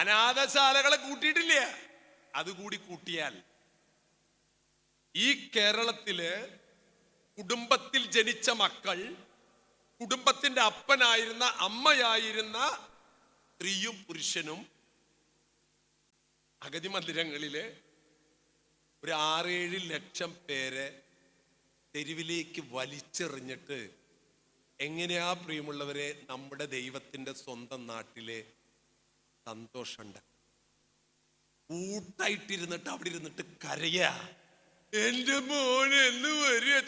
അനാഥശാലകളെ കൂട്ടിയിട്ടില്ല. അതുകൂടി കൂട്ടിയാൽ ഈ കേരളത്തിൽ കുടുംബത്തിൽ ജനിച്ച മക്കൾ കുടുംബത്തിന്റെ അപ്പനായിരുന്ന അമ്മയായിരുന്ന സ്ത്രീയും പുരുഷനും അഗതി മന്ദിരങ്ങളിൽ ഒരു ആറേഴ് ലക്ഷം പേരെ തെരുവിലേക്ക് വലിച്ചെറിഞ്ഞിട്ട് എങ്ങനെയാ പ്രിയമുള്ളവരെ നമ്മുടെ ദൈവത്തിന്റെ സ്വന്തം നാട്ടിലെ സന്തോഷമുണ്ട്. കൂട്ടായിട്ടിരുന്നിട്ട് അവിടെ ഇരുന്നിട്ട് കരയ. എന്റെ മോന് എന്ന് വരിക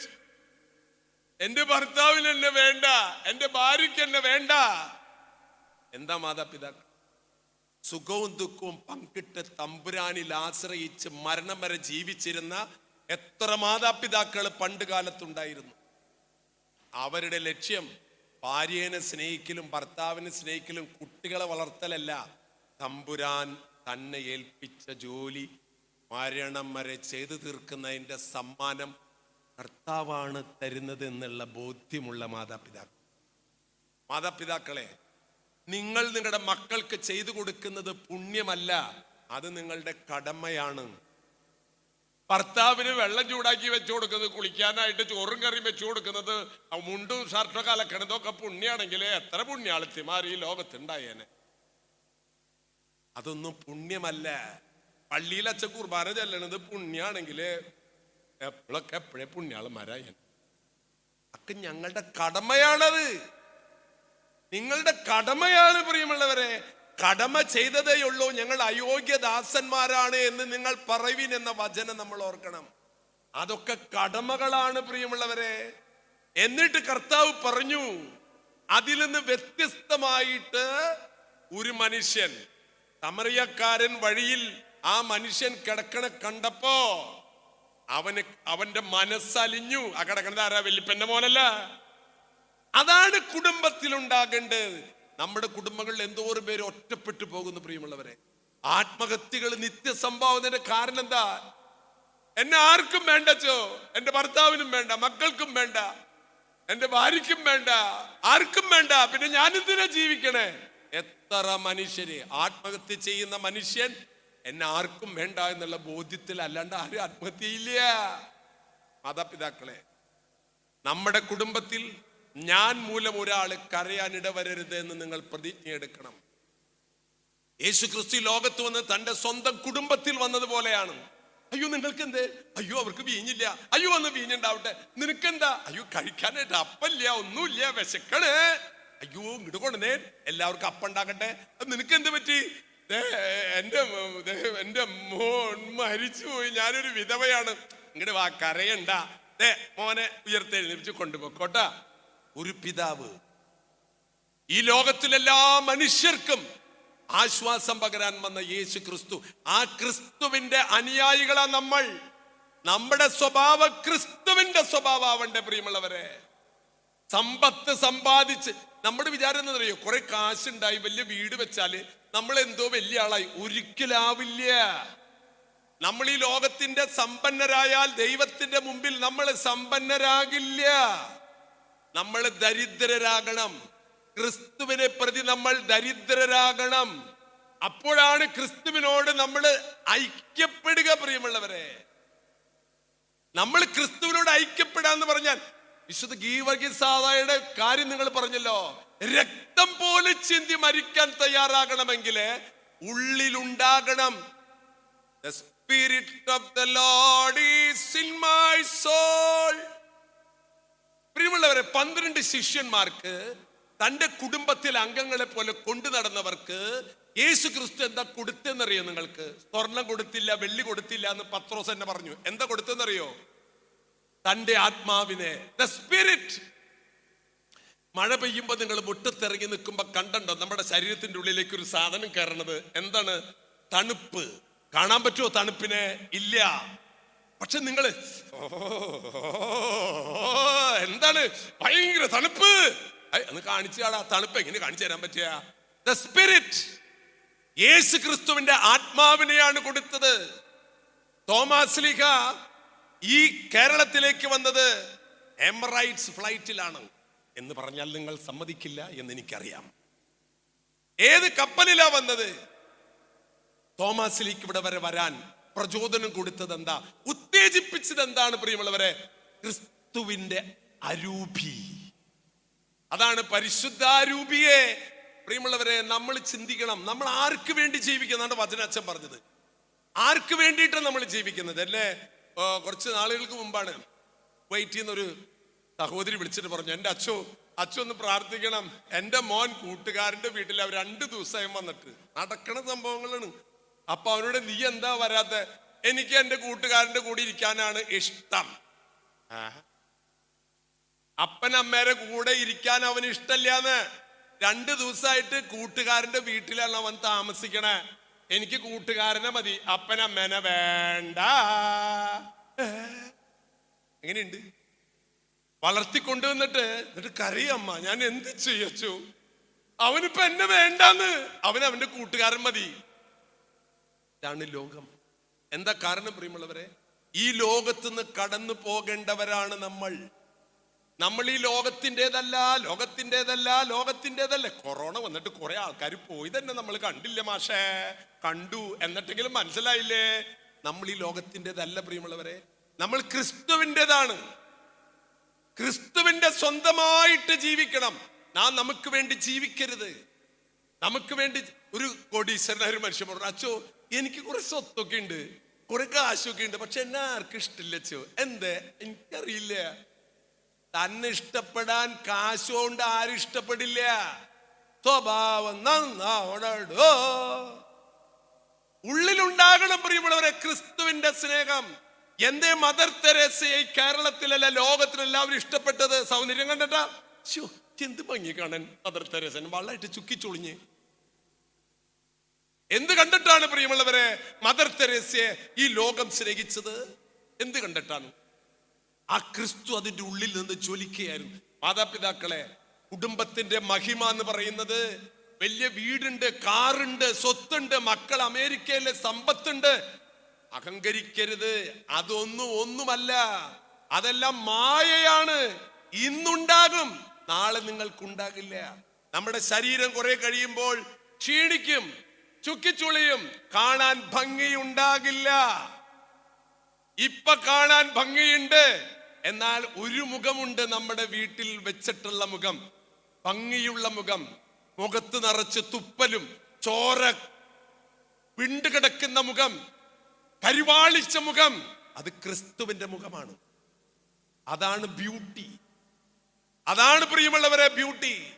എന്റെ ഭർത്താവിന് എന്നെ വേണ്ട എന്റെ ഭാര്യയ്ക്ക് എന്നെ വേണ്ട. എന്താ മാതാപിതാക്കൾ സുഖവും ദുഃഖവും പങ്കിട്ട് തമ്പുരാനിൽ ആശ്രയിച്ച് മരണം വരെ ജീവിച്ചിരുന്ന എത്ര മാതാപിതാക്കൾ പണ്ട് കാലത്തുണ്ടായിരുന്നു. അവരുടെ ലക്ഷ്യം ഭാര്യേനെ സ്നേഹിക്കലും ഭർത്താവിനെ സ്നേഹിക്കലും കുട്ടികളെ വളർത്തലല്ല. തമ്പുരാൻ തന്നെ ഏൽപ്പിച്ച ജോലി മരണം വരെ ചെയ്തു തീർക്കുന്നതിന്റെ സമ്മാനം കർത്താവാണ് തരുന്നത് എന്നുള്ള ബോധ്യമുള്ള മാതാപിതാക്കൾ. മാതാപിതാക്കളെ നിങ്ങൾ നിങ്ങളുടെ മക്കൾക്ക് ചെയ്തു കൊടുക്കുന്നത് പുണ്യമല്ല അത് നിങ്ങളുടെ കടമയാണ്. ഭർത്താവിന് വെള്ളം ചൂടാക്കി വെച്ചു കൊടുക്കുന്നത് കുളിക്കാനായിട്ട് ചോറും കറിയും വെച്ചു കൊടുക്കുന്നത് മുണ്ടും ഷർട്ടൊക്കെ അലക്കണതൊക്കെ പുണ്യാണെങ്കിൽ എത്ര പുണ്യാളിത്തിമാർ ഈ ലോകത്തുണ്ടായേനെ. അതൊന്നും പുണ്യമല്ല. പള്ളിയിൽ അച്ഛൻ കുർബാന ചെല്ലണത് പുണ്യാണെങ്കിൽ എപ്പോഴൊക്കെ എപ്പോഴേ പുണ്യാളന്മാരായ അക്കെ ഞങ്ങളുടെ കടമയാണത്. നിങ്ങളുടെ കടമയാണ് പ്രിയമുള്ളവരെ. കടമ ചെയ്തതേയുള്ളൂ ഞങ്ങൾ അയോഗ്യദാസന്മാരാണ് എന്ന് നിങ്ങൾ പറവിൻ എന്ന വചനം നമ്മൾ ഓർക്കണം. അതൊക്കെ കടമകളാണ് പ്രിയമുള്ളവരെ. എന്നിട്ട് കർത്താവ് പറഞ്ഞു അതിൽ നിന്ന് വ്യത്യസ്തമായിട്ട് ഒരു മനുഷ്യൻ സമറിയക്കാരൻ വഴിയിൽ ആ മനുഷ്യൻ കിടക്കണ കണ്ടപ്പോ അവന് അവന്റെ മനസ്സലിഞ്ഞു. ആ കിടക്കണത് ആരാ? വല്യപ്പന്റെ മോനല്ല. അതാണ് കുടുംബത്തിൽ ഉണ്ടാകേണ്ടത് നമ്മുടെ കുടുംബങ്ങളിൽ എന്തോരം പേര് ഒറ്റപ്പെട്ടു പോകുന്നു പ്രിയമുള്ളവരെ. ആത്മഹത്യകൾ നിത്യസംഭാവനയുടെ കാരണം എന്താ എന്നെ ആർക്കും വേണ്ടച്ചോ എന്റെ ഭർത്താവിനും വേണ്ട മക്കൾക്കും വേണ്ട എന്റെ ഭാര്യയ്ക്കും വേണ്ട ആർക്കും വേണ്ട. പിന്നെ ഞാൻ എന്തിനാ ജീവിക്കണേ? എത്ര മനുഷ്യര് ആത്മഹത്യ ചെയ്യുന്ന മനുഷ്യൻ എന്നെ ആർക്കും വേണ്ട എന്നുള്ള ബോധ്യത്തിൽ അല്ലാണ്ട് ആരും ആത്മഹത്യ ഇല്ല മാതാപിതാക്കളെ നമ്മുടെ കുടുംബത്തിൽ ഞാൻ മൂലം ഒരാൾ കരയാൻ ഇടവരരുത് എന്ന് നിങ്ങൾ പ്രതിജ്ഞ എടുക്കണം. യേശു ക്രിസ്തു ലോകത്ത് വന്ന് തന്റെ സ്വന്തം കുടുംബത്തിൽ വന്നതുപോലെയാണ്. അയ്യോ നിങ്ങൾക്ക് എന്തേ അയ്യോ അവർക്ക് വീഞ്ഞില്ല. അയ്യോ ഒന്ന് വീഞ്ഞുണ്ടാവട്ടെ. നിനക്കെന്താ? അയ്യോ കഴിക്കാനായിട്ട് അപ്പല്ല ഒന്നുമില്ല വിശക്കണേ. അയ്യോ ഇങ്ങോട്ട് കൊണ്ടുവന്നേ. എല്ലാവർക്കും അപ്പുണ്ടാക്കട്ടെ നിനക്ക് എന്ത് പറ്റി? ദേ, എന്റെ മോൻ മരിച്ചുപോയി. ഞാനൊരു വിധവയാണ്. ഇങ്ങോട്ട് വാ കരയണ്ട. ഏ മോനെ ഉയർത്തെഴുന്നേപ്പിച്ച് കൊണ്ടുപോക്കോട്ടാ. ഒരു പിതാവ്. ഈ ലോകത്തിലെല്ലാ മനുഷ്യർക്കും ആശ്വാസം പകരാൻ വന്ന യേശു ക്രിസ്തു ആ ക്രിസ്തുവിന്റെ അനുയായികളാ നമ്മൾ. നമ്മുടെ സ്വഭാവ ക്രിസ്തുവിന്റെ സ്വഭാവമാവണ്ടേ പ്രിയമുള്ളവരെ? സമ്പത്ത് സമ്പാദിച്ച് നമ്മുടെ വിചാരം എന്താ പറയുക കുറെ കാശുണ്ടായി വലിയ വീട് വെച്ചാൽ നമ്മൾ എന്തോ വലിയ ആളായി. ഒരിക്കലാവില്ല നമ്മൾ ഈ ലോകത്തിന്റെ സമ്പന്നരായാൽ ദൈവത്തിന്റെ മുമ്പിൽ നമ്മൾ സമ്പന്നരാകില്ല. നമ്മൾ ദരിദ്രരാകണം. ക്രിസ്തുവിനെ പ്രതി നമ്മൾ ദരിദ്രരാകണം. അപ്പോഴാണ് ക്രിസ്തുവിനോട് നമ്മൾ ഐക്യപ്പെടുക പ്രിയമുള്ളവരെ. നമ്മൾ ക്രിസ്തുവിനോട് ഐക്യപ്പെടാന്ന് പറഞ്ഞാൽ വിശുദ്ധ ഗീവർഗീസാദായുടെ കാര്യം നിങ്ങൾ പറഞ്ഞല്ലോ. രക്തം പോലെ ചിന്തി മരിക്കാൻ തയ്യാറാകണമെങ്കിൽ ഉള്ളിലുണ്ടാകണം. The spirit of the lord is in my soul പ്രിയമുള്ളവരെ പന്ത്രണ്ട് ശിഷ്യന്മാർക്ക് തന്റെ കുടുംബത്തിലെ അംഗങ്ങളെ പോലെ കൊണ്ടു നടന്നവർക്ക് യേശു ക്രിസ്തു എന്താ കൊടുത്തെന്നറിയോ നിങ്ങൾക്ക്? സ്വർണം കൊടുത്തില്ല വെള്ളി കൊടുത്തില്ല എന്ന് പത്രോസ് എന്നെ പറഞ്ഞു. എന്താ കൊടുത്തെന്നറിയോ തന്റെ ആത്മാവിനെ ദ സ്പിരിറ്റ് മഴ പെയ്യുമ്പോൾ നിങ്ങൾ മുട്ടത്തിറങ്ങി നിൽക്കുമ്പോൾ കണ്ടോ നമ്മുടെ ശരീരത്തിന്റെ ഉള്ളിലേക്ക് ഒരു സാധനം കയറണത്. എന്താണ്? തണുപ്പ്. കാണാൻ പറ്റുമോ തണുപ്പിനെ? ഇല്ല. പക്ഷെ നിങ്ങൾ എന്താണ്? ഭയങ്കര തണുപ്പ്. ഒന്ന് കാണിച്ചാടാ തണുപ്പ് എങ്ങനെ കാണിച്ചു തരാൻ പറ്റിയ? ദ സ്പിരിറ്റ് യേശു ക്രിസ്തുവിന്റെ ആത്മാവിനെയാണ് കൊടുത്തത്. തോമാസ്ലിഹ ഈ കേരളത്തിലേക്ക് വന്നത് എമറൈറ്റ്സ് ഫ്ലൈറ്റിലാണ് എന്ന് പറഞ്ഞാൽ നിങ്ങൾ സമ്മതിക്കില്ല എന്ന് എനിക്കറിയാം. ഏത് കപ്പലിലാ വന്നത്? തോമാസിലേക്ക് ഇവിടെ വരെ വരാൻ പ്രചോദനം കൊടുത്തത് എന്താ? ഉത്തേജിപ്പിച്ചത് എന്താണ് പ്രിയമുള്ളവരെ? ക്രിസ്തുവിന്റെ അരൂപി. അതാണ് പരിശുദ്ധാരൂപിയെ. പ്രിയമുള്ളവരെ നമ്മൾ ചിന്തിക്കണം. നമ്മൾ ആർക്ക് വേണ്ടി ജീവിക്കുന്നതാണ് വചനച്ഛൻ പറഞ്ഞത്. ആർക്ക് വേണ്ടിയിട്ടാണ് നമ്മൾ ജീവിക്കുന്നത്? അല്ലേ? കുറച്ച് നാളുകൾക്ക് മുമ്പാണ് ചെയ്യുന്ന ഒരു സഹോദരി വിളിച്ചിട്ട് പറഞ്ഞു എന്റെ അച്ഛോ അച്ഛൊന്ന് പ്രാർത്ഥിക്കണം. എന്റെ മോൻ കൂട്ടുകാരന്റെ വീട്ടിൽ അവർ രണ്ട് ദിവസമായും വന്നിട്ട് നടക്കണ സംഭവങ്ങളാണ്. അപ്പൊ അവനോട് നീ എന്താ വരാത്ത? എനിക്ക് എന്റെ കൂട്ടുകാരന്റെ കൂടെ ഇരിക്കാനാണ് ഇഷ്ടം. അപ്പൻ അമ്മേരെ കൂടെ ഇരിക്കാൻ അവന് ഇഷ്ടമില്ലാന്ന് രണ്ട് ദിവസമായിട്ട് കൂട്ടുകാരന്റെ വീട്ടിലാണ് അവൻ താമസിക്കണേ. എനിക്ക് കൂട്ടുകാരനെ മതി അപ്പനമ്മേനെ വേണ്ടാ? എങ്ങനെയുണ്ട്? വളർത്തിക്കൊണ്ടുവന്നിട്ട് എന്നിട്ട് കരയമ്മ ഞാൻ എന്ത് ചെയ്യച്ചു? അവനിപ്പോ എന്നെ വേണ്ടാന്ന്. അവൻ അവന്റെ കൂട്ടുകാരൻ മതി. ഇതാണ് ലോകം. എന്താ കാരണം പ്രിയമുള്ളവരെ? ഈ ലോകത്തുനിന്ന് കടന്നു പോകേണ്ടവരാണ് നമ്മൾ. നമ്മൾ ഈ ലോകത്തിന്റെതല്ല ലോകത്തിന്റെതല്ല ലോകത്തിന്റെതല്ല. കൊറോണ വന്നിട്ട് കുറെ ആൾക്കാർ പോയി തന്നെ നമ്മൾ കണ്ടില്ല മാഷേ. കണ്ടു. എന്നിട്ടെങ്കിലും മനസ്സിലായില്ലേ? നമ്മൾ ഈ ലോകത്തിന്റെതല്ല പ്രിയമുള്ളവരെ. നമ്മൾ ക്രിസ്തുവിന്റെതാണ്. ക്രിസ്തുവിന്റെ സ്വന്തമായിട്ട് ജീവിക്കണം. നാം നമുക്ക് വേണ്ടി ജീവിക്കരുത്. നമുക്ക് വേണ്ടി ഒരു കോടീശ്വരനായ ഒരു മനുഷ്യൻ പറഞ്ഞു അച്ചോ എനിക്ക് കുറെ സ്വത്തൊക്കെ ഉണ്ട് കുറെ കാശൊക്കെ ഉണ്ട് പക്ഷെ എന്നെ ആർക്കും ഇഷ്ടമില്ല അച്ചോ. എന്തേ? എനിക്കറിയില്ല. തന്നെ ഇഷ്ടപ്പെടാൻ കാശുകൊണ്ട് ആരും ഇഷ്ടപ്പെടില്ല. സ്വഭാവം നന്നാവണോ ഉള്ളിലുണ്ടാകണം പ്രിയമുള്ളവരെ ക്രിസ്തുവിന്റെ സ്നേഹം. എന്തേ മദർ തെരേസയെ കേരളത്തിലല്ല കേരളത്തിലല്ല ലോകത്തിലെല്ലാവരും ഇഷ്ടപ്പെട്ടത്? സൗന്ദര്യം കണ്ടിട്ടാ? ശ്ശോ, എന്ത് ഭംഗി കാണാൻ മദർ തെരേസൻ? വള്ളായിട്ട് ചുക്കിച്ചൊളിഞ്ഞ്. എന്ത് കണ്ടിട്ടാണ് പ്രിയമുള്ളവരെ മദർ തെരേസയെ ഈ ലോകം സ്നേഹിച്ചത്? എന്ത് കണ്ടിട്ടാണ്? ആ ക്രിസ്തു അതിന്റെ ഉള്ളിൽ നിന്ന് ജ്വലിക്കുകയായിരുന്നു. മാതാപിതാക്കളെ കുടുംബത്തിന്റെ മഹിമ എന്ന് പറയുന്നത് വലിയ വീടുണ്ട് കാറുണ്ട് സ്വത്തുണ്ട് മക്കൾ അമേരിക്കയിലെ സമ്പത്തുണ്ട് അഹങ്കരിക്കരുത്. അതൊന്നും ഒന്നുമല്ല. അതെല്ലാം മായയാണ്. ഇന്നുണ്ടാകും. നാളെ നിങ്ങൾക്കുണ്ടാകില്ല. നമ്മുടെ ശരീരം കുറെ കഴിയുമ്പോൾ ക്ഷീണിക്കും ചുക്കിച്ചുളിയും. കാണാൻ ഭംഗിയുണ്ടാകില്ല. ഇപ്പൊ കാണാൻ ഭംഗിയുണ്ട്. എന്നാൽ ഒരു മുഖമുണ്ട് നമ്മുടെ വീട്ടിൽ വെച്ചിട്ടുള്ള മുഖം. ഭംഗിയുള്ള മുഖം. മുഖത്ത് നിറച്ച് തുപ്പലും ചോര വിണ്ടുകിടക്കുന്ന മുഖം. കരിവാളിച്ച മുഖം. അത് ക്രിസ്തുവിന്റെ മുഖമാണ്. അതാണ് ബ്യൂട്ടി. അതാണ് പ്രിയമുള്ളവരെ ബ്യൂട്ടി.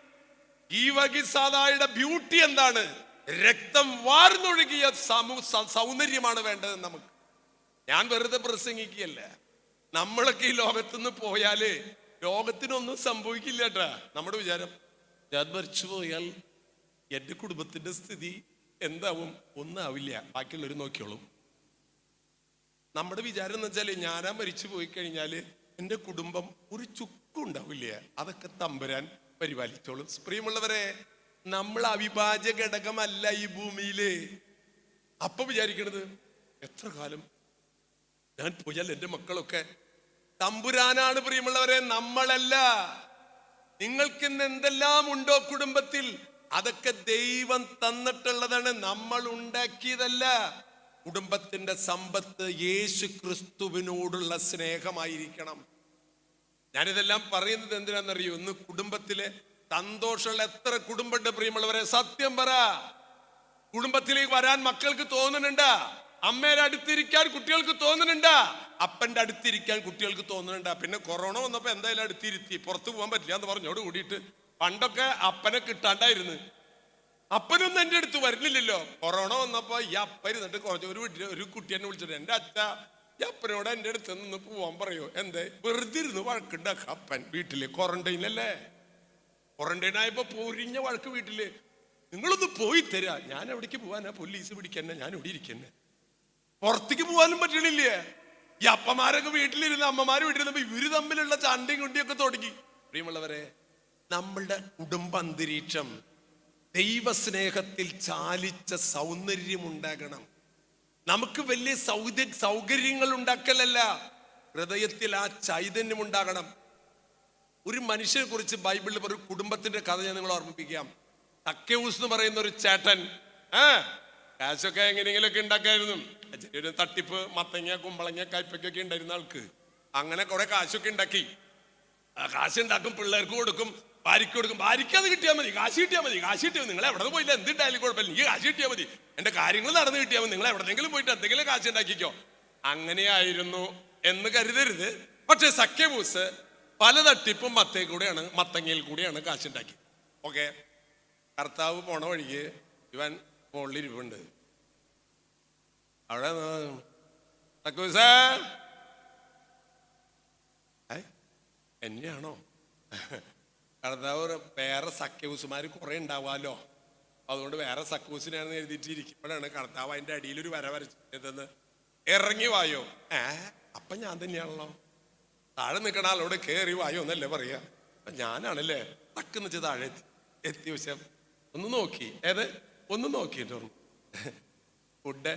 ഈ വകിസാദായുടെ ബ്യൂട്ടി എന്താണ്? രക്തം വാർന്നൊഴുകിയ സൗന്ദര്യമാണ് വേണ്ടത് നമുക്ക്. ഞാൻ വെറുതെ പ്രസംഗിക്കുകയല്ല. നമ്മളൊക്കെ ഈ ലോകത്തുനിന്ന് പോയാൽ ലോകത്തിനൊന്നും സംഭവിക്കില്ല കേട്ടാ നമ്മുടെ വിചാരം ഞാൻ മരിച്ചു പോയാൽ എന്റെ കുടുംബത്തിന്റെ സ്ഥിതി എന്താവും? ഒന്നാവില്ല. ബാക്കിയുള്ളവർ നോക്കിയോളും നമ്മുടെ വിചാരം എന്ന് വെച്ചാൽ ഞാനാ മരിച്ചു പോയി കഴിഞ്ഞാൽ എന്റെ കുടുംബം ഒരു ചുക്കും ഉണ്ടാവില്ല. അതൊക്കെ തമ്പുരാൻ പരിപാലിച്ചോളും. പ്രിയമുള്ളവരെ നമ്മൾ അവിഭാജ്യ ഘടകമല്ല ഈ ഭൂമിയിൽ. അപ്പൊ വിചാരിക്കണത് എത്ര കാലം? ഞാൻ പോയാൽ എന്റെ മക്കളൊക്കെ തമ്പുരാനാണ് പ്രിയമുള്ളവരെ നമ്മളല്ല. നിങ്ങൾക്ക് ഇന്ന് എന്തെല്ലാം ഉണ്ടോ കുടുംബത്തിൽ? അതൊക്കെ ദൈവം തന്നിട്ടുള്ളതാണ്. നമ്മൾ ഉണ്ടാക്കിയതല്ല. കുടുംബത്തിന്റെ സമ്പത്ത് യേശു ക്രിസ്തുവിനോടുള്ള സ്നേഹമായിരിക്കണം. ഞാനിതെല്ലാം പറയുന്നത് എന്തിനാണെന്നറിയോ? ഇന്ന് കുടുംബത്തിലെ സന്തോഷമുള്ള എത്ര കുടുംബമുണ്ട് പ്രിയമുള്ളവരെ? സത്യം പറ. കുടുംബത്തിലേക്ക് വരാൻ മക്കൾക്ക് തോന്നുന്നുണ്ട്? അമ്മയുടെ അടുത്തിരിക്കാൻ കുട്ടികൾക്ക് തോന്നുന്നുണ്ട്? അപ്പന്റെ അടുത്തിരിക്കാൻ കുട്ടികൾക്ക് തോന്നുന്നുണ്ട്? പിന്നെ കൊറോണ വന്നപ്പോൾ എന്തായാലും അടുത്തിരുത്തി. പുറത്തു പോകാൻ പറ്റില്ല എന്ന് പറഞ്ഞോട് കൂടിയിട്ട് പണ്ടൊക്കെ അപ്പനെ കിട്ടാണ്ടായിരുന്നു. അപ്പനൊന്നും എന്റെ അടുത്ത് വരുന്നില്ലല്ലോ. കൊറോണ വന്നപ്പോ ഈ അപ്പ ഇരുന്നിട്ട് കുറച്ച് ഒരു വീട്ടിൽ ഒരു കുട്ടി എന്നെ വിളിച്ചിട്ട് എന്റെ അച്ഛ ഈ അപ്പനോട് എന്റെ അടുത്ത് നിന്ന് പോവാൻ പറയോ? എന്തേ? വെറുതെ ഇരുന്ന് വഴക്കുണ്ടാക്ക അപ്പൻ വീട്ടിൽ. ക്വാറന്റൈനിലല്ലേ ക്വാറന്റൈൻ ആയപ്പോ പൊരിഞ്ഞ വഴക്ക് വീട്ടിൽ. നിങ്ങളൊന്ന് പോയി തരാ. ഞാൻ എവിടേക്ക് പോവാനാ. പോലീസ് പിടിക്കന്നെ. ഞാൻ ഇവിടെ ഇരിക്കന്നെ. പുറത്തേക്ക് പോകാനും പറ്റണില്ലേ? ഈ അപ്പമാരൊക്കെ വീട്ടിലിരുന്ന് അമ്മമാര് വീട്ടിലിരുന്നപ്പോ ഇവർ തമ്മിലുള്ള ചാണ്ടിയും കുണ്ടിയൊക്കെ തുടങ്ങി. പ്രിയമുള്ളവരെ നമ്മളുടെ കുടുംബ അന്തരീക്ഷം ദൈവസ്നേഹത്തിൽ ചാലിച്ച സൗന്ദര്യം ഉണ്ടാകണം നമുക്ക് വലിയ സൗദ്യ സൗകര്യങ്ങൾ ഉണ്ടാക്കലല്ല ഹൃദയത്തിൽ ആ ചൈതന്യം ഉണ്ടാകണം ഒരു മനുഷ്യനെ കുറിച്ച് ബൈബിളിൽ ഒരു കുടുംബത്തിന്റെ കഥ ഞാൻ നിങ്ങളെ ഓർമ്മിപ്പിക്കാം. തക്കേവൂസ് എന്ന് പറയുന്ന ഒരു ചേട്ടൻ ആ കാശൊക്കെ എങ്ങനെയെങ്കിലുമൊക്കെ ഉണ്ടാക്കായിരുന്നു. ചെറിയൊരു തട്ടിപ്പ് മത്തങ്ങ കുമ്പളങ്ങ കയ്പക്കൊക്കെ ഉണ്ടായിരുന്ന ആൾക്ക്. അങ്ങനെ കുറെ കാശൊക്കെ ഉണ്ടാക്കി. ആ കാശ് ഉണ്ടാക്കും പിള്ളേർക്ക് കൊടുക്കും. ഭാര്യയ്ക്ക് കൊടുക്കും. ഭാര്യയ്ക്ക് അത് കിട്ടിയാൽ മതി. കാശ് കിട്ടിയാൽ മതി. കാശ് കിട്ടിയാൽ നിങ്ങൾ എവിടെ പോയില്ല? എന്തുണ്ടായാലും കുഴപ്പമില്ല. എനിക്ക് കാശ് കിട്ടിയാൽ മതി. എന്റെ കാര്യങ്ങൾ നടന്നു കിട്ടിയാൽ മതി. നിങ്ങൾ എവിടെയെങ്കിലും പോയിട്ട് എന്തെങ്കിലും കാശ് ഉണ്ടാക്കിക്കോ. അങ്ങനെയായിരുന്നു എന്ന് കരുതരുത്. പക്ഷെ സഖ്യബൂസ് പല തട്ടിപ്പും മത്തേ കൂടെയാണ് മത്തങ്ങയിൽ കൂടെയാണ് കാശുണ്ടാക്കി ഓക്കെ? കർത്താവ് പോണ വഴിക്ക് ഇവൻ മുകളിൽ ഇരിപ്പുണ്ട്. അവിടെ സഖ്യൂസേ? എന്നെയാണോ? ഒരു വേറെ സഖ്യവൂസുമാർ കുറെ ഉണ്ടാവാമല്ലോ അതുകൊണ്ട് വേറെ സഖ്യൂസിനാണെന്ന് എഴുതിയിട്ടിരിക്കുമ്പോഴാണ് കർത്താവ് അതിന്റെ അടിയിൽ ഒരു വര വരച്ചതെന്ന് ഇറങ്ങി വായോ? ഏ അപ്പം ഞാൻ തന്നെയാണല്ലോ. താഴെ നിൽക്കണ ആളോട് കയറി വായോ എന്നല്ലേ പറയുക അപ്പം ഞാനാണല്ലേ തക്കെന്ന് വെച്ച് താഴെ എത്തി എത്തിയ വിഷയം ഒന്ന് നോക്കി. ഏത്? ഒന്ന് നോക്കിയിട്ട് ഫുഡ്?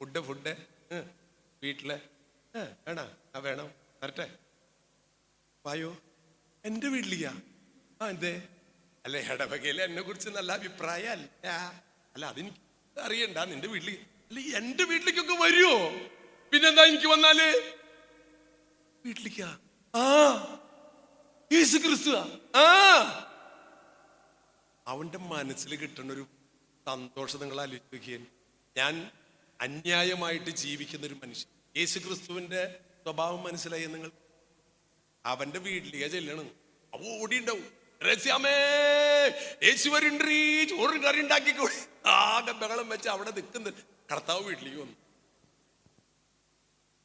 Food food? വീട്ടിലെ? വേണോ? ആ വേണം? വരട്ടെ. വായോ? എന്റെ വീട്ടിലേക്കാ ആ എന്തേ? അല്ല ഇടവകയിൽ എന്നെ കുറിച്ച് നല്ല അഭിപ്രായം അല്ല അല്ല അതെനിക്ക് അറിയണ്ട നിന്റെ വീട്ടിൽ അല്ല എന്റെ വീട്ടിലേക്കൊക്കെ വരുമോ പിന്നെന്താ എനിക്ക് വന്നാൽ? വീട്ടിലേക്കാ? ആ യേശു ക്രിസ്തു ആ. അവന്റെ മനസ്സിൽ കിട്ടുന്ന ഒരു സന്തോഷം നിങ്ങൾ ആലോചിക്കുകയും ഞാൻ അന്യായമായിട്ട് ജീവിക്കുന്ന ഒരു മനുഷ്യൻ. യേശു ക്രിസ്തുവിന്റെ സ്വഭാവം മനസ്സിലായി നിങ്ങൾ? അവന്റെ വീട്ടിലേക്ക് ചെല്ലണം. അവ ഓടിണ്ടാവും രസ്യാമേ യേശു വരുണ്ടീ ചോറും കറി ഉണ്ടാക്കിക്കോളി. ആകെ ബഹളം വെച്ച് അവിടെ നിൽക്കുന്നുണ്ട് കർത്താവ് വീട്ടിലേക്ക് വന്നു.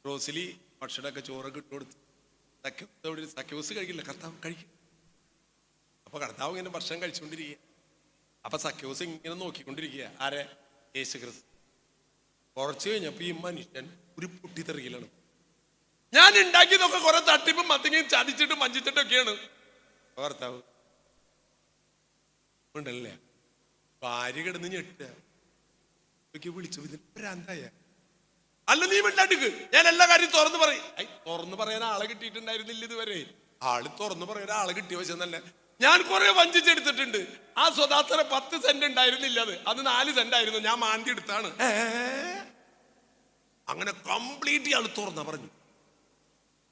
റോസിലി ഭക്ഷണമൊക്കെ ചോറൊക്കെ ഇട്ട് കൊടുത്തു. സഖ്യ സഖ്യവസ് കഴിക്കില്ല. കർത്താവ് കഴിക്കും. അപ്പൊ കർത്താവ് ഇങ്ങനെ ഭക്ഷണം കഴിച്ചുകൊണ്ടിരിക്കുക. അപ്പൊ സഖ്യവസ് ഇങ്ങനെ നോക്കിക്കൊണ്ടിരിക്കുക. ആരെ? യേശു ക്രിസ്തു. കുറച്ച് കഴിഞ്ഞപ്പോ ഈ മനുഷ്യൻ ഒരു പൊട്ടിത്തെറിക്കലാണ്. ഞാൻ ഉണ്ടാക്കിയതൊക്കെ കുറെ തട്ടിപ്പും മത്തിങ്ങയും ചതിച്ചിട്ടും വഞ്ചിച്ചിട്ടും ഒക്കെയാണ്. ഭർത്താവ് ഉണ്ടല്ലേ? ഭാര്യ കിടന്ന് ഞെട്ടുക. ഇതൊക്കെ വിളിച്ചു. ഭ്രാന്തായ. അല്ല നീ മിണ്ടാണ്ടിക്ക്. ഞാൻ എല്ലാ കാര്യം തുറന്നു പറയും. ഐ തുറന്നു പറയാൻ ആളെ കിട്ടിയിട്ടുണ്ടായിരുന്നില്ല ഇതുവരെ. ആൾ തുറന്നു പറയാൻ ആളെ കിട്ടിയ വെച്ചെന്നല്ല ഞാൻ കുറെ വഞ്ചിച്ചെടുത്തിട്ടുണ്ട്. ആ സ്വതാത്ര പത്ത് സെന്റ് ഉണ്ടായിരുന്നില്ല അത്. അത് നാല് സെന്റ് ആയിരുന്നു. ഞാൻ മാന്തി എടുത്താണ്. അങ്ങനെ കംപ്ലീറ്റ് ഇയാൾ തുറന്ന പറഞ്ഞു.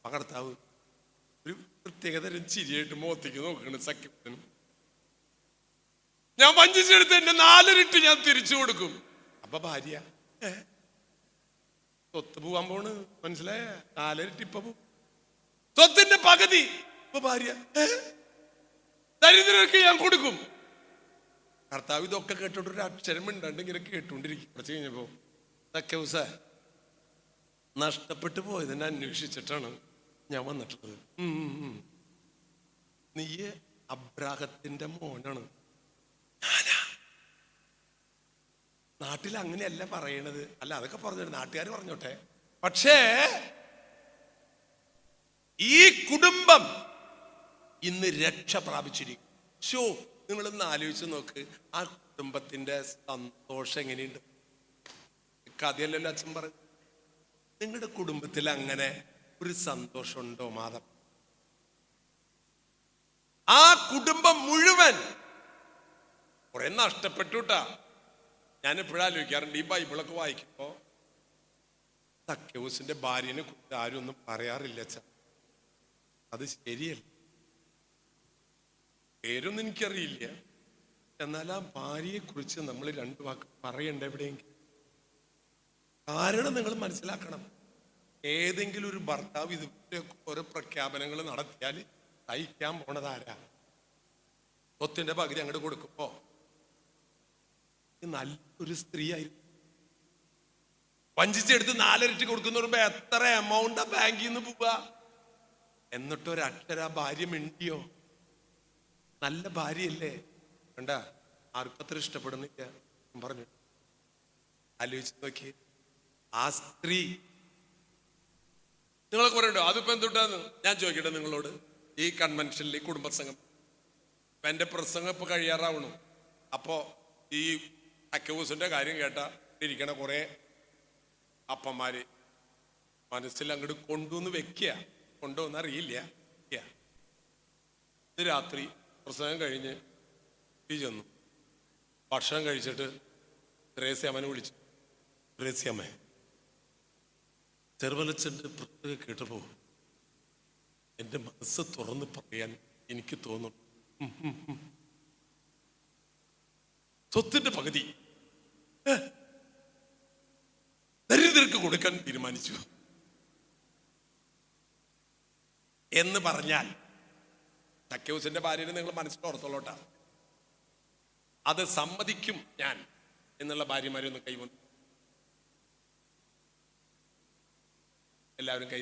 പകർത്താവ് ഒരു പ്രത്യേകതരം ചിരിയായിട്ട് മുഖത്തേക്ക് നോക്കണം സഖ്യം ഞാൻ വഞ്ചിച്ചെടുത്ത് എന്റെ നാലരിട്ട് ഞാൻ തിരിച്ചു കൊടുക്കും. അപ്പൊ ഭാര്യ "ഏ? സ്വത്ത് പോവാൻ പോണ് മനസ്സിലായ? നാലരിട്ട് ഇപ്പൊ പോവും. സ്വത്തിന്റെ പകുതി. ഇപ്പൊ ഭാര്യ "ഏ? ദരിദ്രർക്ക് ഞാൻ കൊടുക്കും. കർത്താവ് ഇതൊക്കെ കേട്ടോണ്ട് ഒരു അക്ഷരം ഉണ്ടാണ്ട് ഇങ്ങനെ കേട്ടോണ്ടിരിക്കും. കുറച്ച് കഴിഞ്ഞപ്പോ നഷ്ടപ്പെട്ടു പോയതിനെ അന്വേഷിച്ചിട്ടാണ്. ഞാൻ വന്നിട്ടുള്ളത്. നീ അബ്രാഹത്തിന്റെ മോനാണ്. നാട്ടിൽ അങ്ങനെയല്ല പറയണത്. അല്ല അതൊക്കെ പറഞ്ഞു നാട്ടുകാർ പറഞ്ഞോട്ടെ. പക്ഷേ ഈ കുടുംബം ഇന്ന് രക്ഷ പ്രാപിച്ചിരിക്കും ഷോ നിങ്ങളൊന്ന് ആലോചിച്ച് നോക്ക്. ആ കുടുംബത്തിന്റെ സന്തോഷം എങ്ങനെയുണ്ട്? കഥയല്ലല്ലോ അച്ഛൻ പറഞ്ഞു നിങ്ങളുടെ കുടുംബത്തിൽ അങ്ങനെ ഒരു സന്തോഷമുണ്ടോ മാധവ് ആ കുടുംബം മുഴുവൻ കുറെ നഷ്ടപ്പെട്ടുട്ടാ. ഞാൻ എപ്പോഴും ആലോചിക്കാറുണ്ട് ഈ ബൈബിളൊക്കെ വായിക്കുമ്പോ സഖ്യവൂസിന്റെ ഭാര്യനെ കുറിച്ച് ആരും ഒന്നും പറയാറില്ല അത് ശരിയല്ല. പേരൊന്നും എനിക്കറിയില്ല. എന്നാൽ ആ ഭാര്യയെ കുറിച്ച് നമ്മൾ രണ്ടു വാക്ക് പറയണ്ട എവിടെയെങ്കിലും. കാരണം നിങ്ങൾ മനസ്സിലാക്കണം. ഏതെങ്കിലും ഒരു ഭർത്താവ് ഇതുപോലെ ഓരോ പ്രഖ്യാപനങ്ങൾ നടത്തിയാൽ സഹിക്കാൻ പോണത് ആരാ? സ്വത്തിന്റെ പകുതി അങ്ങോട്ട് കൊടുക്കുമ്പോ നല്ലൊരു സ്ത്രീ ആയിരുന്നു വഞ്ചിച്ചെടുത്ത് നാലരട്ടി കൊടുക്കുന്ന പറയുമ്പോ എത്ര എമൗണ്ടാ ബാങ്കിൽ നിന്ന് പോവുക? എന്നിട്ട് ഒരു അക്ഷര ഭാര്യ മിണ്ടിയോ? നല്ല ഭാര്യയല്ലേ? വേണ്ട ആർക്കും അത്ര ഇഷ്ടപ്പെടുന്നില്ല. പറഞ്ഞു. ആലോചിച്ച് നോക്കി ആ സ്ത്രീ നിങ്ങളെ പറയണ്ടോ? അതിപ്പോ എന്തുട്ടാന്ന്? ഞാൻ ചോദിക്കട്ടെ നിങ്ങളോട്. ഈ കൺവെൻഷനിൽ ഈ കുടുംബസംഘം ഇപ്പൊ എന്റെ പ്രസംഗം ഇപ്പൊ കഴിയാറാവണു. അപ്പോ ഈ അക്കൂസിന്റെ കാര്യം കേട്ട ഇരിക്കണ കുറെ അപ്പന്മാര് മനസ്സിൽ അങ്ങോട്ട് കൊണ്ടുവന്ന് വെക്കുക കൊണ്ടുവന്ന് അറിയില്ല. ഇന്ന് രാത്രി പ്രസംഗം കഴിഞ്ഞ് ഈ ചെന്നു. ഭക്ഷണം കഴിച്ചിട്ട് ത്രേസ്യമ്മനെ വിളിച്ചു. ത്രേസ്യാമ്മ ചെറുവലച്ചന്റെ പ്രത്യേക കേട്ടപ്പോ എന്റെ മനസ്സ് തുറന്ന് പറയാൻ എനിക്ക് തോന്നുന്നു. സ്വത്തിന്റെ പകുതി ദരിദ്രർക്ക് കൊടുക്കാൻ തീരുമാനിച്ചു. എന്ന് പറഞ്ഞാൽ തക്കേസിന്റെ ഭാര്യനെ നിങ്ങൾ മനസ്സിലോർത്തോളോട്ടാ അത് സമ്മതിക്കും ഞാൻ എന്നുള്ള ഭാര്യമാരെ ഒന്ന് കൈവന്നു എല്ലാവരും കൈ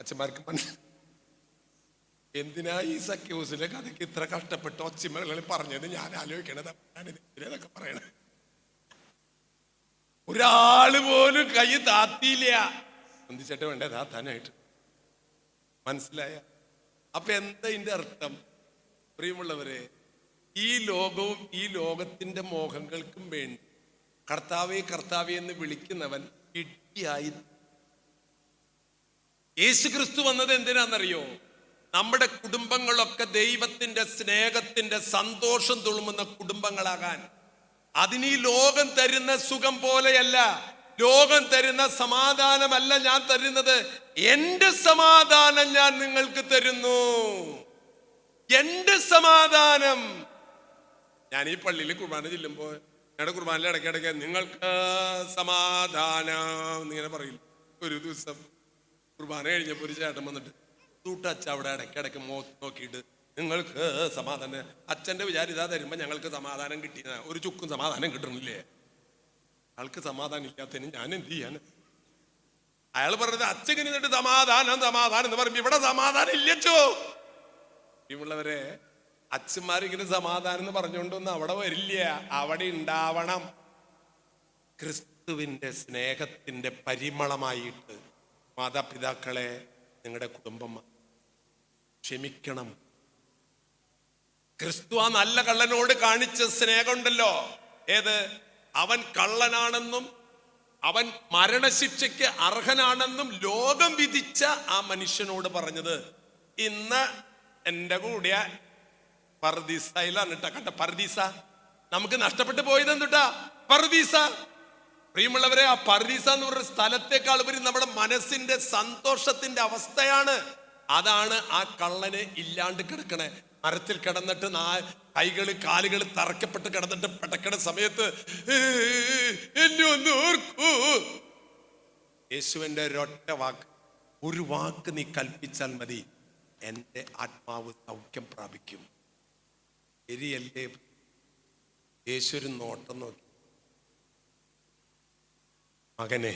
അച്ഛന്മാർക്ക് എന്തിനാ ഈ സഖ്യൂസിലെ കഥയ്ക്ക് ഇത്ര കഷ്ടപ്പെട്ട് ഒച്ചിമകളിൽ പറഞ്ഞത്? ഞാൻ ആലോചിക്കണത്. ഞാൻ ഇതിനൊക്കെ പറയണത് ഒരാൾ പോലും കൈ താത്തിയില്ല. ചിന്തിച്ചിട്ട് വേണ്ട? താത്താനായിട്ട് മനസ്സിലായ? അപ്പൊ എന്താ ഇതിന്റെ അർത്ഥം? പ്രിയമുള്ളവരെ ഈ ലോകവും ഈ ലോകത്തിന്റെ മോഹങ്ങൾക്കും വേണ്ടി കർത്താവേ കർത്താവേ എന്ന് വിളിക്കുന്നവൻ ഇട്ടിയായി യേശു ക്രിസ്തു വന്നത് എന്തിനാണെന്നറിയോ? നമ്മുടെ കുടുംബങ്ങളൊക്കെ ദൈവത്തിന്റെ സ്നേഹത്തിന്റെ സന്തോഷം തുളുമുന്ന കുടുംബങ്ങളാകാൻ. അതിന് ഈ ലോകം തരുന്ന സുഖം പോലെയല്ല ലോകം തരുന്ന സമാധാനമല്ല ഞാൻ തരുന്നത്. എന്റെ സമാധാനം ഞാൻ നിങ്ങൾക്ക് തരുന്നു. എന്റെ സമാധാനം. ഞാൻ ഈ പള്ളിയിൽ കുർബാന ചെല്ലുമ്പോൾ ഇടയ്ക്ക് ഇടയ്ക്കിടയ്ക്ക് നിങ്ങൾക്ക് സമാധാനം ഇങ്ങനെ പറയില്ല? ഒരു ദിവസം കുർബാന കഴിഞ്ഞപ്പോൾ ഒരു ചേട്ടൻ വന്നിട്ട് തൂട്ടച്ച അവിടെ ഇടയ്ക്കിടയ്ക്ക് മോത്ത് നോക്കിയിട്ട് നിങ്ങൾക്ക് സമാധാനം. അച്ഛന്റെ വിചാരം ഇതാ തരുമ്പോ ഞങ്ങൾക്ക് സമാധാനം കിട്ടിയ ഒരു ചുക്കും സമാധാനം കിട്ടണില്ലേ? ആൾക്ക് സമാധാനം ഇല്ലാത്തതിന് ഞാൻ എന്ത് ചെയ്യാൻ? അയാൾ പറഞ്ഞത് അച്ഛൻ നിന്നിട്ട് സമാധാനം സമാധാനം എന്ന് പറയുമ്പോ ഇവിടെ സമാധാനം ഇല്ലച്ചോ? ഇവളവരെ അച്ഛന്മാരിങ്ങനെ സമാധാനം എന്ന് പറഞ്ഞുകൊണ്ടൊന്നും അവിടെ വരില്ല. അവിടെ ഉണ്ടാവണം. ക്രിസ്തുവിന്റെ സ്നേഹത്തിന്റെ പരിമളമായിട്ട് മാതാപിതാക്കളെ നിങ്ങളുടെ കുടുംബം ക്ഷമിക്കണം. ക്രിസ്തു ആ നല്ല കള്ളനോട് കാണിച്ച സ്നേഹമുണ്ടല്ലോ. ഏത്? അവൻ കള്ളനാണെന്നും അവൻ മരണശിക്ഷയ്ക്ക് അർഹനാണെന്നും ലോകം വിധിച്ച ആ മനുഷ്യനോട് പറഞ്ഞത്. ഇന്ന് എന്റെ കൂടിയ പർദീസയിലാണ് കേട്ടോ കണ്ട പർദീസ. നമുക്ക് നഷ്ടപ്പെട്ടു പോയത് എന്തുട്ടാ? പർദീസ. പ്രിയമുള്ളവരെ ആ പർദീസ എന്ന് പറഞ്ഞ സ്ഥലത്തേക്കാൾ ഉപരി നമ്മുടെ മനസ്സിന്റെ സന്തോഷത്തിന്റെ അവസ്ഥയാണ്. അതാണ് ആ കള്ളനെ ഇല്ലാണ്ട് കിടക്കണേ. മരത്തിൽ കിടന്നിട്ട് നാ കൈകൾ കാലുകൾ തറക്കപ്പെട്ട് കിടന്നിട്ട് പെടക്കണ സമയത്ത് എന്നെ ഒന്ന് ഓർക്കൂ. യേശുവിന്റെ ഒരൊറ്റ വാക്ക് ഒരു വാക്ക് നീ കൽപ്പിച്ചാൽ മതി എന്റെ ആത്മാവ് സൗഖ്യം പ്രാപിക്കും. ശരിയല്ലേ? യേശുരു നോട്ടം നോക്കി. മകനെ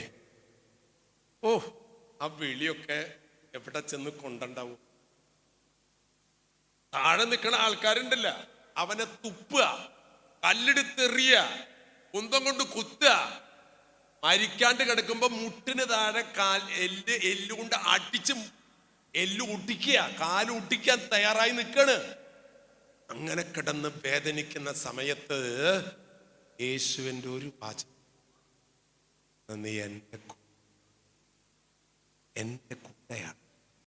ഓ ആ വിളിയൊക്കെ എവിടെ ചെന്ന് കൊണ്ടുണ്ടാവും? താഴെ നിൽക്കുന്ന ആൾക്കാരുണ്ടല്ല അവനെ തുപ്പുക കല്ലെടുത്തെറിയ കുന്തം കൊണ്ട് കുത്തുക. മരിക്കാണ്ട് കിടക്കുമ്പോ മുട്ടിന് താഴെ കാൽ എല്ല് എല്ലുകൊണ്ട് അടിച്ച് എല്ല് ഒട്ടിക്കുക കാൽ ഒട്ടിക്കാൻ തയ്യാറായി നിൽക്കണ് അങ്ങനെ കിടന്ന് വേദനിക്കുന്ന സമയത്ത് യേശുവിന്റെ ഒരു വാചകം. നീ എന്റെ എന്റെ കുട്ടയാണ്.